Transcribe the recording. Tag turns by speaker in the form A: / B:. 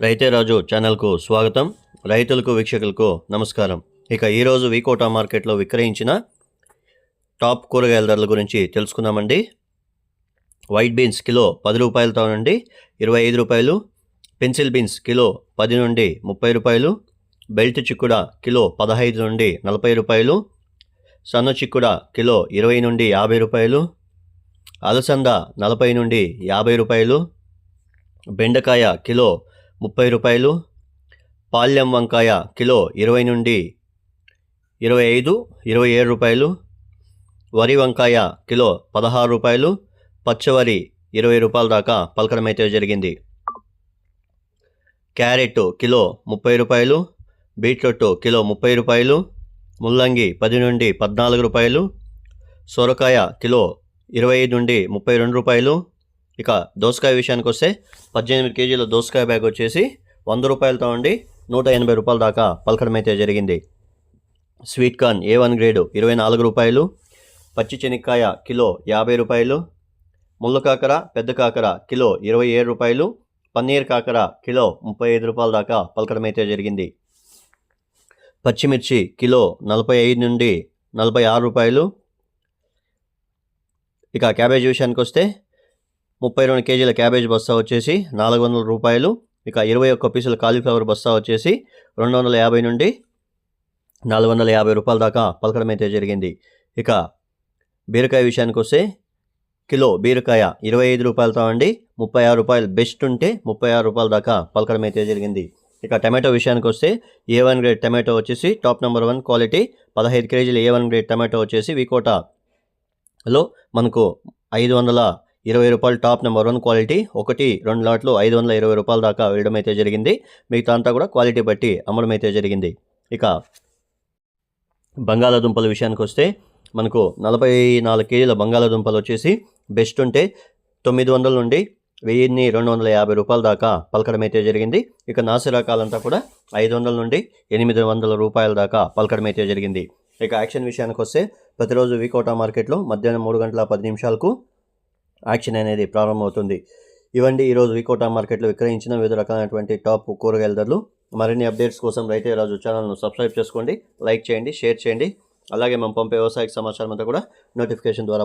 A: రైతే రాజు ఛానల్కు స్వాగతం. రైతులకు వీక్షకులకు నమస్కారం. ఇక ఈరోజు వీకోటా మార్కెట్లో విక్రయించిన టాప్ కూరగాయల ధరల గురించి తెలుసుకుందామండి. వైట్ బీన్స్ కిలో పది రూపాయలతో నుండి ఇరవై ఐదు రూపాయలు. పెన్సిల్ బీన్స్ కిలో పది నుండి ముప్పై రూపాయలు. బెల్ట్ చిక్కుడ కిలో పదహైదు నుండి నలభై రూపాయలు. సన్న చిక్కుడ కిలో ఇరవై నుండి యాభై రూపాయలు. అలసంద నలభై నుండి యాభై రూపాయలు. బెండకాయ కిలో ముప్పై రూపాయలు. పాల్యం వంకాయ కిలో ఇరవై నుండి ఇరవై ఐదు ఇరవై ఏడు రూపాయలు. వరి వంకాయ కిలో పదహారు రూపాయలు. పచ్చవరి ఇరవై రూపాయల దాకా పలకడం అయితే జరిగింది. క్యారెట్ కిలో ముప్పై రూపాయలు. బీట్రూట్ కిలో ముప్పై రూపాయలు. ముల్లంగి పది నుండి పద్నాలుగు రూపాయలు. సొరకాయ కిలో ఇరవై ఐదు నుండి ముప్పై రెండు రూపాయలు. ఇక దోసకాయ విషయానికి వస్తే పద్దెనిమిది కేజీల దోసకాయ బ్యాగ్ వచ్చేసి వంద రూపాయలతో ఉండి నూట ఎనభై రూపాయల దాకా పలకడం అయితే జరిగింది. Sweet corn A one grade ఇరవై నాలుగు రూపాయలు పచ్చి చెనిక్కాయ కిలో యాభై రూపాయలు ముళ్ళ కాకర పెద్ద కాకర కిలో ఇరవై ఏడు రూపాయలు పన్నీర్ కాకర కిలో ముప్పై ఐదు రూపాయల దాకా పలకడం అయితే జరిగింది. పచ్చిమిర్చి కిలో నలభై ఐదు నుండి నలభై ఆరు రూపాయలు. ఇక క్యాబేజ్ విషయానికి వస్తే ముప్పై రెండు కేజీల క్యాబేజ్ బస్తా వచ్చేసి నాలుగు వందల రూపాయలు. ఇక ఇరవై ఒక్క పీసుల కాలీఫ్లవర్ బస్తా వచ్చేసి రెండు వందల యాభై నుండి నాలుగు వందల యాభై రూపాయల దాకా పలకడం అయితే జరిగింది. ఇక బీరకాయ విషయానికి వస్తే కిలో బీరకాయ ఇరవై ఐదు రూపాయలతో అండి ముప్పై ఆరు రూపాయలు బెస్ట్ ఉంటే ముప్పై ఆరు రూపాయల దాకా పలకడం అయితే జరిగింది. ఇక టమాటో విషయానికి వస్తే ఏ వన్ గ్రేడ్ టమాటో వచ్చేసి టాప్ నెంబర్ వన్ క్వాలిటీ. పదహైదు కేజీల ఏ వన్ గ్రేడ్ టమాటో వచ్చేసి వికోటలో మనకు ఐదు వందల ఇరవై రూపాయలు టాప్ నెంబర్ వన్ క్వాలిటీ ఒకటి రెండు లాట్లు ఐదు వందల ఇరవై రూపాయల దాకా వేయడం అయితే జరిగింది. మిగతా అంతా కూడా క్వాలిటీ బట్టి అమ్మడం అయితే జరిగింది. ఇక బంగాళాదుంపల విషయానికి వస్తే మనకు నలభై నాలుగు కేజీల బంగాళాదుంపలు వచ్చేసి బెస్ట్ ఉంటే తొమ్మిది వందల నుండి వెయ్యిన్ని రెండు వందల యాభై రూపాయల దాకా పలకడం అయితే జరిగింది. ఇక నాసి రకాలంతా కూడా ఐదు వందల నుండి ఎనిమిది వందల రూపాయల దాకా పలకడం అయితే జరిగింది. ఇక యాక్షన్ విషయానికి వస్తే ప్రతిరోజు వీకోటా మార్కెట్లో మధ్యాహ్నం మూడు గంటల పది నిమిషాలకు యాక్షన్ అనేది ప్రారంభమవుతుంది. ఇవండి ఈరోజు వికోటా మార్కెట్లో విక్రయించిన వివిధ రకాలైనటువంటి టాప్ కూరగాయల ధరలు మరిన్ని అప్డేట్స్ కోసం రైతే రాజు ఛానల్ను సబ్స్క్రైబ్ చేసుకోండి లైక్ చేయండి షేర్ చేయండి. అలాగే మేము పంపే వ్యవసాయ సమాచారం అంతా కూడా నోటిఫికేషన్ ద్వారా